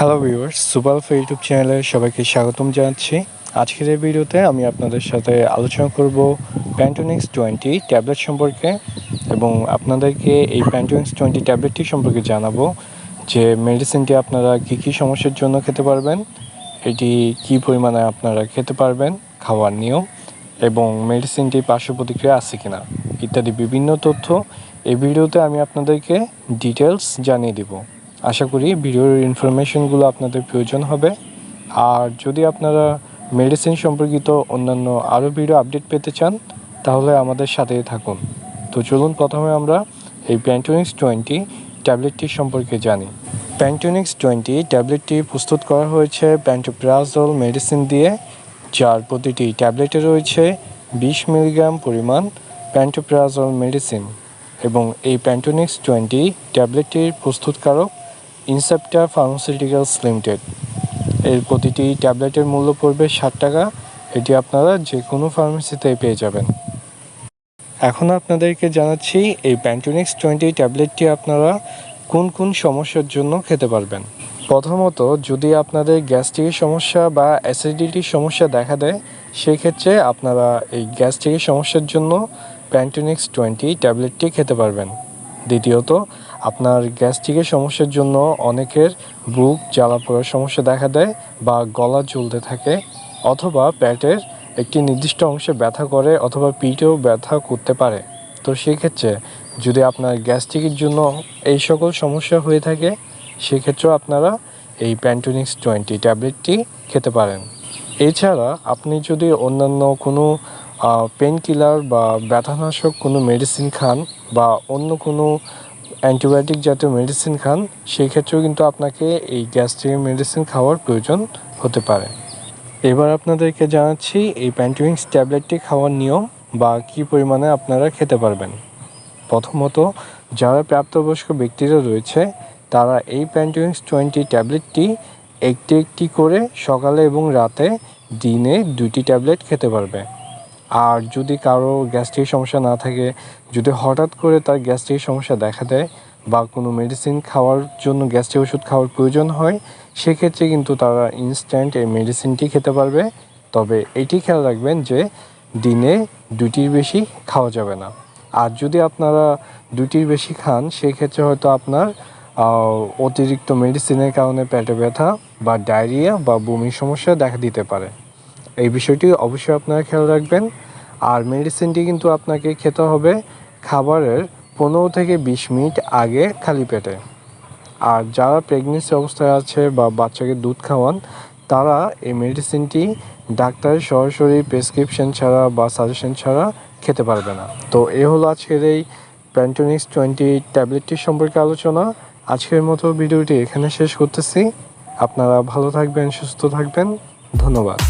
Hello viewers সুপারফা YouTube চ্যানেলে সবাইকে স্বাগতম জানাচ্ছি। আজকের এই ভিডিওতে আমি আপনাদের সাথে আলোচনা করব প্যান্টোনিক্স টোয়েন্টি ট্যাবলেট সম্পর্কে এবং আপনাদেরকে এই প্যান্টোনিক্স টোয়েন্টি ট্যাবলেটটি সম্পর্কে জানাব যে মেডিসিনটি আপনারা কী কী সমস্যার জন্য খেতে পারবেন, এটি কী পরিমাণে আপনারা খেতে পারবেন, খাওয়ার নিয়ম এবং মেডিসিনটি পার্শ্ব প্রতিক্রিয়া আছে কিনা ইত্যাদি বিভিন্ন তথ্য এই ভিডিওতে আমি আপনাদেরকে ডিটেলস জানিয়ে দিব। আশা করি ভিডিওর ইনফরমেশনগুলো আপনাদের প্রয়োজন হবে। আর যদি আপনারা মেডিসিন সম্পর্কিত অন্যান্য আরও ভিডিও আপডেট পেতে চান, তাহলে আমাদের সাথেই থাকুন। তো চলুন প্রথমে আমরা এই প্যান্টোনিক্স টোয়েন্টি ট্যাবলেটটি সম্পর্কে জানি। প্যান্টোনিক্স টোয়েন্টি ট্যাবলেটটি প্রস্তুত করা হয়েছে প্যান্টোপ্রাজল মেডিসিন দিয়ে, যার প্রতিটি ট্যাবলেটে রয়েছে বিশ মিলিগ্রাম পরিমাণ প্যান্টোপ্রাজল মেডিসিন এবং এই প্যান্টোনিক্স টোয়েন্টি ট্যাবলেটটির প্রস্তুতকারক ইনসেপ্টা ফার্মাসিউটিক্যালস লিমিটেড এর প্রতিটি ট্যাবলেটের মূল্য পড়বে ষাট টাকা। এটি আপনারা যে কোনো ফার্মেসিতে পেয়ে যাবেন। এখন আপনাদেরকে জানাচ্ছি, এই প্যান্টোনিক্স টোয়েন্টি ট্যাবলেটটি আপনারা কোন কোন সমস্যার জন্য খেতে পারবেন? প্রথমত, যদি আপনাদের গ্যাস্ট্রিকের সমস্যা বা অ্যাসিডিটির সমস্যা দেখা দেয়, সেক্ষেত্রে আপনারা এই গ্যাস্ট্রিকের সমস্যার জন্য প্যান্টোনিক্স টোয়েন্টি ট্যাবলেটটি খেতে পারবেন। দ্বিতীয়ত আপনার গ্যাস্ট্রিকের সমস্যার জন্য অনেকের বুক জ্বালা পোড়ার সমস্যা দেখা দেয় বা গলা জ্বলতে থাকে অথবা পেটের একটি নির্দিষ্ট অংশে ব্যথা করে অথবা পিঠেও ব্যথা করতে পারে। তো সেক্ষেত্রে যদি আপনার গ্যাস্ট্রিকের জন্য এই সকল সমস্যা হয়ে থাকে, সেক্ষেত্রেও আপনারা এই প্যান্টোনিক্স টোয়েন্টি ট্যাবলেটটি খেতে পারেন। এছাড়া আপনি যদি অন্যান্য কোনো পেন কিলার বা ব্যথানাশক কোনো মেডিসিন খান বা অন্য কোনো অ্যান্টিবায়োটিক জাতীয় মেডিসিন খান, সেই ক্ষেত্রেও কিন্তু আপনাকে এই গ্যাস্ট্রিক মেডিসিন খাওয়ার প্রয়োজন হতে পারে। এবার আপনাদেরকে জানাচ্ছি, এই প্যান্টোনিক্স ট্যাবলেটটি খাওয়ার নিয়ম বা কী পরিমাণে আপনারা খেতে পারবেন। প্রথমত, যারা প্রাপ্তবয়স্ক ব্যক্তিরা রয়েছে, তারা এই প্যান্টোনিক্স টোয়েন্টি ট্যাবলেটটি একটি একটি করে সকালে এবং রাতে দিনে দুটি ট্যাবলেট খেতে পারবে। আর যদি কারও গ্যাস্ট্রিক সমস্যা না থাকে, যদি হঠাৎ করে তার গ্যাস্ট্রিক সমস্যা দেখা দেয় বা কোনো মেডিসিন খাওয়ার জন্য গ্যাস্ট্রিক ওষুধ খাওয়ার প্রয়োজন হয়, সেক্ষেত্রে কিন্তু তারা ইনস্ট্যান্ট এই মেডিসিনটি খেতে পারবে। তবে এটি খেয়াল রাখবেন যে দিনে দুটির বেশি খাওয়া যাবে না। আর যদি আপনারা দুটির বেশি খান, সেক্ষেত্রে হয়তো আপনার অতিরিক্ত মেডিসিনের কারণে পেটে ব্যথা বা ডায়রিয়া বা বমির সমস্যা দেখা দিতে পারে। এই বিষয়টি অবশ্যই আপনারা খেয়াল রাখবেন। আর মেডিসিনটি কিন্তু আপনাকে খেতে হবে খাবারের পনেরো থেকে বিশ মিনিট আগে খালি পেটে। আর যারা প্রেগনেন্সি অবস্থায় আছে বা বাচ্চাকে দুধ খাওয়ান, তারা এই মেডিসিনটি ডাক্তারের সরাসরি প্রেসক্রিপশন ছাড়া বা সাজেশন ছাড়া খেতে পারবে না। তো এ হলো আজকের এই প্যান্টোনিক্স টোয়েন্টি ট্যাবলেটটি সম্পর্কে আলোচনা। আজকের মতো ভিডিওটি এখানে শেষ করতেছি। আপনারা ভালো থাকবেন, সুস্থ থাকবেন। ধন্যবাদ।